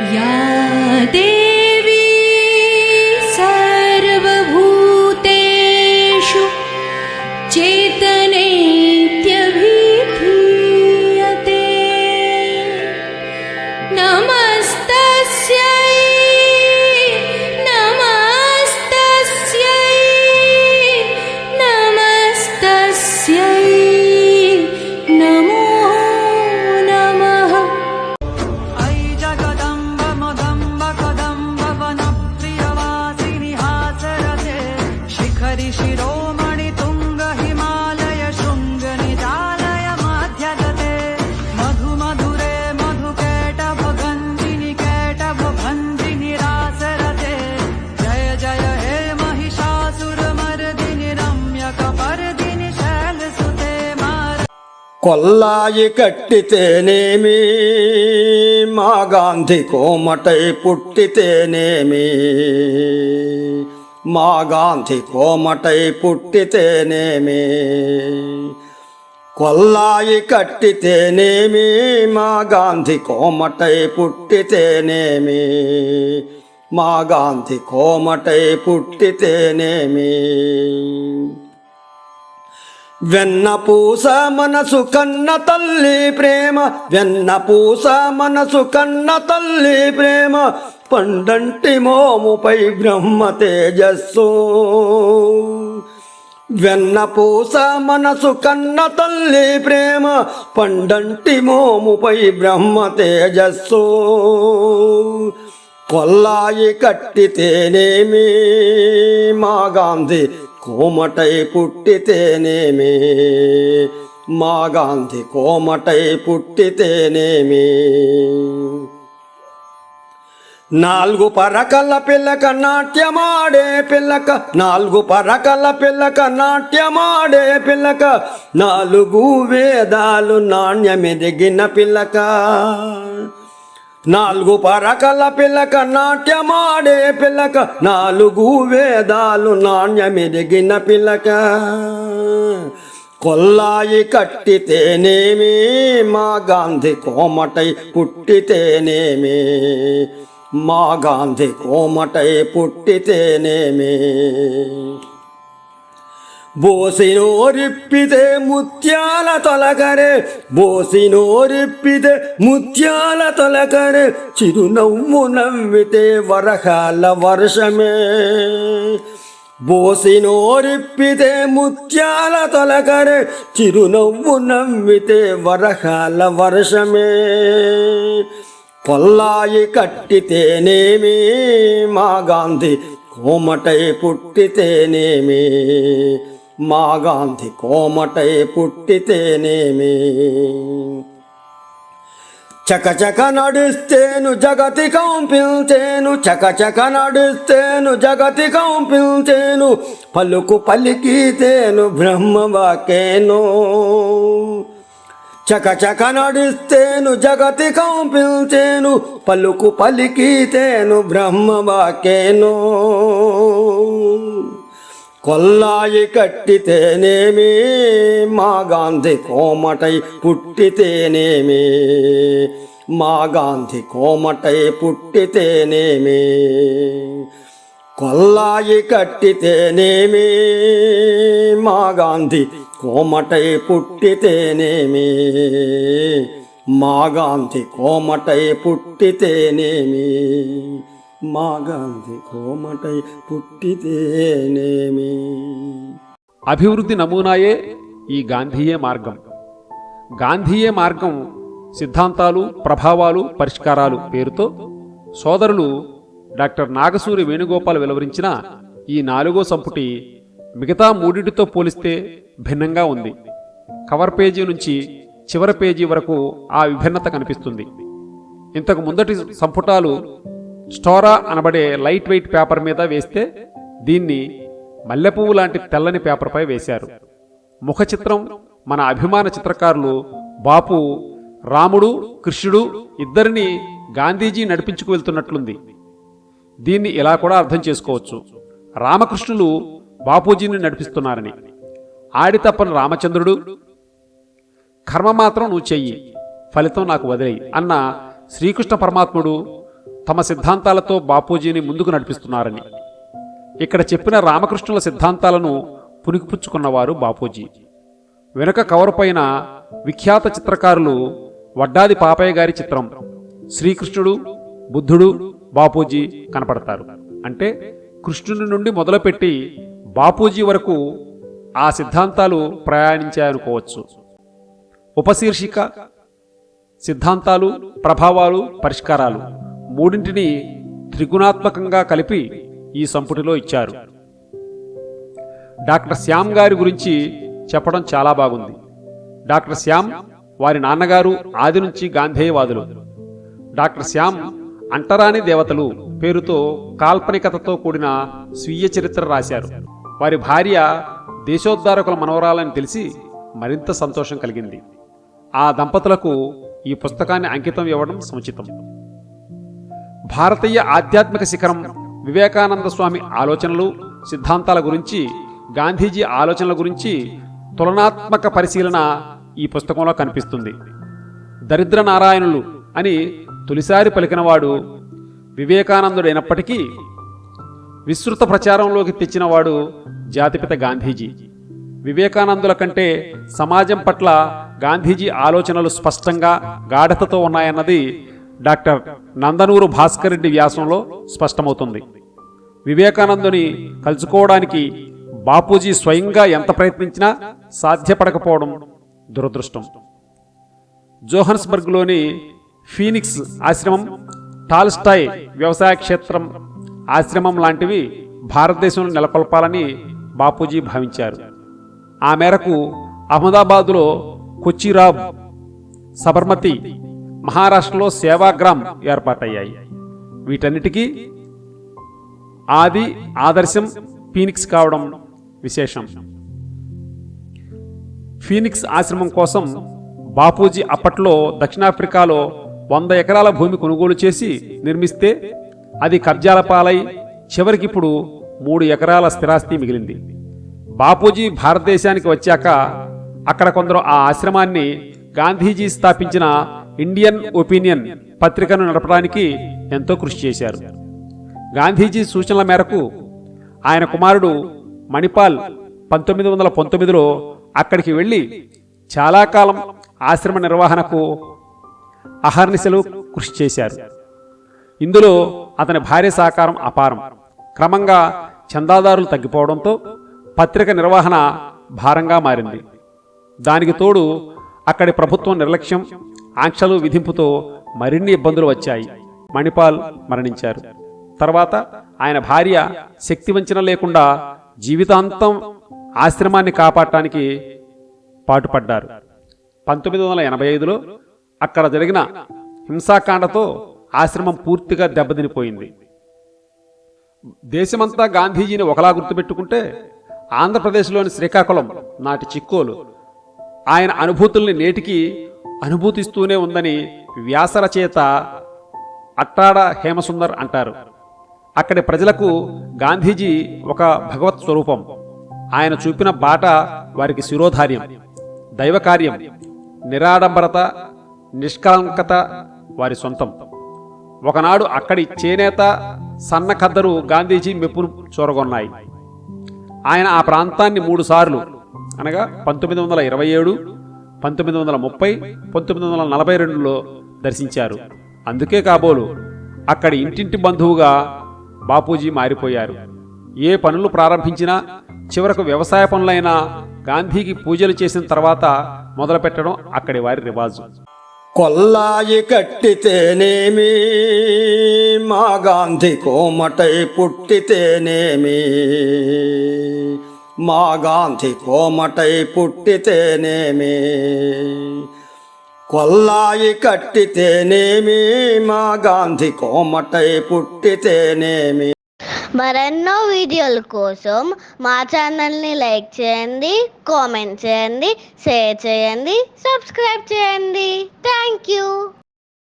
也的。ोमणि तुङ्ग हिमालय शृङ्गनिदालय माद्यतते मधु मधुरे मधु केटब भञ्जिनि जय जय हे महिषासुरमर्दिनि रम्यकमर्दिनि शैलसुते मार। कोल्लायि कट्टिते मा गान्धि कोमटै पुट्टिते మా గాంధీ కోమటై పుట్టితేనేమి? కొల్లాయి కట్టితేనేమి? మా గాంధీ కోమటై పుట్టితేనేమి? మా గాంధీ కోమటై పుట్టితేనేమి? వెన్న పూస మనసు కన్న తల్లి ప్రేమ వెన్న పూస మనసు కన్న తల్లి ప్రేమ పండంటి మోముపై బ్రహ్మ తేజస్సు. వెన్న పూస మనసు కన్న తల్లి ప్రేమ పండంటి మోముపై బ్రహ్మ తేజస్సు. కొల్లాయి కట్టితేనేమి మా గాంధీ కోమటై పుట్టితేనేమి? మా గాంధీ కోమటై పుట్టితేనేమి? నాలుగు పరకల పిల్లక నాట్యమాడే పిల్లక నాలుగు పరకల పిల్లక నాట్యమాడే పిల్లక నాలుగు వేదాలు నాణ్యమెదిగిన పిల్లక. నాలుగు పరకల పిల్లక నాట్యమాడే పిల్లక నాలుగు వేదాలు నాణ్యమెదిగిన పిల్లక. కొల్లాయి కట్టితేనేమి మా గాంధీ కోమటై పుట్టితేనేమి. మా గాంధీ కోమటై పుట్టితేనేమి. ಬೋಸಿನೋರಿಪ್ಪಿದೆ ಮುತ್ಯಾಲ ತೊಲಕರೆ ಬೋಸಿನೋರಿಪ್ಪಿದೆ ಮುತ್ಯಾಲ ತೊಲಕರೆ ಚಿರುನವ್ವು ನವ್ವಿತೆ ವರಕಾಲ ವರ್ಷಮೇ బోసినోరిప్పితే ముత్యాల తొలకరే చిరునవ్వు నవ్వితే వరకాల వర్షమే కొల్లాయి కట్టితేనేమి మా గాంధీ కోమటై పుట్టితేనేమి మా గాంధీ కోమటై పుట్టితేనేమి? చకచక నడుస్తేను జగతి కంపించేను చకచక నడుస్తేను జగతి కంపించేను పలుకు పలికితేను బ్రహ్మవాకేను చకచక నడుస్తేను జగతి కంపించేను పలుకు పలికితేను బ్రహ్మవాకేను కొల్లాయి కట్టితేనేమి మా గాంధీ కోమటై పుట్టితేనేమి మా గాంధీ కోమటై పుట్టితేనేమి. కొల్లాయి కట్టితేనేమి మా గాంధీ కోమటై పుట్టితేనేమి మా గాంధీ కోమటై పుట్టితేనేమి. మా గాంధీ కోమటై పుట్టితేనేమి? అభివృద్ధి నమూనాయే ఈ గాంధీయే మార్గం. గాంధీయే మార్గం సిద్ధాంతాలు ప్రభావాలు పరిష్కారాలు పేరుతో సోదరులు డాక్టర్ నాగసూరి వేణుగోపాల్ వెలువరించిన ఈ నాలుగో సంపుటి మిగతా మూడింటితో పోలిస్తే భిన్నంగా ఉంది. కవర్ పేజీ నుంచి చివరి పేజీ వరకు ఆ విభిన్నత కనిపిస్తుంది. ఇంతకు ముందటి సంపుటాలు స్టోరా అనబడే లైట్ వెయిట్ పేపర్ మీద వేస్తే దీన్ని మల్లెపువ్వు లాంటి తెల్లని పేపర్పై వేశారు. ముఖ చిత్రం మన అభిమాన చిత్రకారులు బాపు రాముడు కృష్ణుడు ఇద్దరిని గాంధీజీ నడిపించుకు వెళ్తున్నట్లుంది. దీన్ని ఇలా కూడా అర్థం చేసుకోవచ్చు. రామకృష్ణులు బాపూజీని నడిపిస్తున్నారని. ఆడి తప్పని రామచంద్రుడు కర్మ మాత్రం నువ్వు చెయ్యి ఫలితం నాకు వదిలేయి అన్న శ్రీకృష్ణ పరమాత్ముడు తమ సిద్ధాంతాలతో బాపూజీని ముందుకు నడిపిస్తున్నారని. ఇక్కడ చెప్పిన రామకృష్ణుల సిద్ధాంతాలను పునికిపుచ్చుకున్నవారు బాపూజీ. వెనుక కవర్ పైన విఖ్యాత చిత్రకారులు వడ్డాది పాపయ్య గారి చిత్రం శ్రీకృష్ణుడు బుద్ధుడు బాపూజీ కనపడతారు. అంటే కృష్ణుని నుండి మొదలుపెట్టి బాపూజీ వరకు ఆ సిద్ధాంతాలు ప్రయాణించాయనుకోవచ్చు. ఉపశీర్షిక సిద్ధాంతాలు ప్రభావాలు పరిష్కారాలు. మూడింటిని త్రిగుణాత్మకంగా కలిపి ఈ సంపుటిలో ఇచ్చారు. డాక్టర్ శ్యామ్ గారి గురించి చెప్పడం చాలా బాగుంది. డాక్టర్ శ్యామ్ వారి నాన్నగారు ఆది నుంచి గాంధేయవాదులు. డాక్టర్ శ్యామ్ అంటరాని దేవతలు పేరుతో కాల్పనికతతో కూడిన స్వీయ చరిత్ర రాశారు. వారి భార్య దేశోద్ధారకుల మనవరాలని తెలిసి మరింత సంతోషం కలిగింది. ఆ దంపతులకు ఈ పుస్తకాన్ని అంకితం ఇవ్వడం సముచితం. భారతీయ ఆధ్యాత్మిక శిఖరం వివేకానంద స్వామి ఆలోచనలు సిద్ధాంతాల గురించి గాంధీజీ ఆలోచనల గురించి తులనాత్మక పరిశీలన ఈ పుస్తకంలో కనిపిస్తుంది. దరిద్ర నారాయణులు అని తొలిసారి పలికినవాడు వివేకానందుడైనప్పటికీ విస్తృత ప్రచారంలోకి తెచ్చినవాడు జాతిపిత గాంధీజీ. వివేకానందుల కంటే సమాజం పట్ల గాంధీజీ ఆలోచనలు స్పష్టంగా గాఢతతో ఉన్నాయన్నది డాక్టర్ నందనూరు భాస్కర్ రెడ్డి వ్యాసంలో స్పష్టమవుతుంది. వివేకానందుని కలుసుకోవడానికి బాపూజీ స్వయంగా ఎంత ప్రయత్నించినా సాధ్యపడకపోవడం దురదృష్టం. జోహన్స్బర్గ్లోని ఫీనిక్స్ ఆశ్రమం టాల్స్టాయ్ వ్యవసాయ క్షేత్రం ఆశ్రమం లాంటివి భారతదేశంలో నెలకొల్పాలని బాపూజీ భావించారు. ఆ మేరకు అహ్మదాబాదులో కొచ్చిరాబ్ సబర్మతి మహారాష్ట్రలో సేవాగ్రామ్ ఏర్పాటయ్యాయి. వీటన్నిటికీ ఆది ఆదర్శం ఫీనిక్స్ కావడం విశేషం. ఫీనిక్స్ ఆశ్రమం కోసం బాపూజీ అప్పట్లో దక్షిణాఫ్రికాలో వంద ఎకరాల భూమి కొనుగోలు చేసి నిర్మిస్తే అది కబ్జాల పాలై చివరికిప్పుడు మూడు ఎకరాల స్థిరాస్తి మిగిలింది. బాపూజీ భారతదేశానికి వచ్చాక అక్కడ కొందరు ఆ ఆశ్రమాన్ని గాంధీజీ స్థాపించిన ఇండియన్ ఒపీనియన్ పత్రికను నడపడానికి ఎంతో కృషి చేశారు. గాంధీజీ సూచనల మేరకు ఆయన కుమారుడు మణిపాల్ పంతొమ్మిది వందల పంతొమ్మిదిలో అక్కడికి వెళ్ళి చాలా కాలం ఆశ్రమ నిర్వహణకు అహర్నిశలు కృషి చేశారు. ఇందులో అతని భార్య సహకారం అపారం. క్రమంగా చందాదారులు తగ్గిపోవడంతో పత్రిక నిర్వహణ భారంగా మారింది. దానికి తోడు అక్కడి ప్రభుత్వం నిర్లక్ష్యం ఆంక్షలు విధింపుతో మరిన్ని ఇబ్బందులు వచ్చాయి. మణిపాల్ మరణించారు. తర్వాత ఆయన భార్య శక్తివంచన లేకుండా జీవితాంతం ఆశ్రమాన్ని కాపాడటానికి పాటుపడ్డారు. పంతొమ్మిది వందల ఎనభై ఐదులో అక్కడ జరిగిన హింసాకాండతో ఆశ్రమం పూర్తిగా దెబ్బతినిపోయింది. దేశమంతా గాంధీజీని ఒకలా గుర్తుపెట్టుకుంటే ఆంధ్రప్రదేశ్లోని శ్రీకాకుళం నాటి చిక్కోలు ఆయన అనుభూతుల్ని నేటికి అనుభూతిస్తూనే ఉందని వ్యాసరచయిత అట్టాడ హేమసుందర్ అంటారు. అక్కడి ప్రజలకు గాంధీజీ ఒక భగవత్ స్వరూపం. ఆయన చూపిన బాట వారికి శిరోధార్యం దైవకార్యం నిరాడంబరత నిష్కలంకత వారి సొంతం. ఒకనాడు అక్కడి చేనేత సన్న ఖద్దరు గాంధీజీ మెప్పును చూరగొన్నాయి. ఆయన ఆ ప్రాంతాన్ని మూడుసార్లు అనగా పంతొమ్మిది వందల ఇరవై ఏడు పంతొమ్మిది వందల ముప్పై పంతొమ్మిది వందల నలభై రెండులో దర్శించారు. అందుకే కాబోలు అక్కడి ఇంటింటి బంధువుగా బాపూజీ మారిపోయారు. ఏ పనులు ప్రారంభించినా చివరకు వ్యవసాయ పనులైనా గాంధీకి పూజలు చేసిన తర్వాత మొదలుపెట్టడం అక్కడి వారి రివాజు. కొల్లాయి కట్టితేనేమి మా గాంధీ కోమటై పుట్టితేనేమి. మా గాంధీ కోమటై పుట్టితేనేమి? కొల్లాయి కట్టితేనేమి? మా గాంధీ కోమటై పుట్టితేనేమి? మరెన్నో వీడియోల కోసం మా ఛానల్ని లైక్ చేయండి కామెంట్ చేయండి షేర్ చేయండి సబ్స్క్రైబ్ చేయండి. Thank you.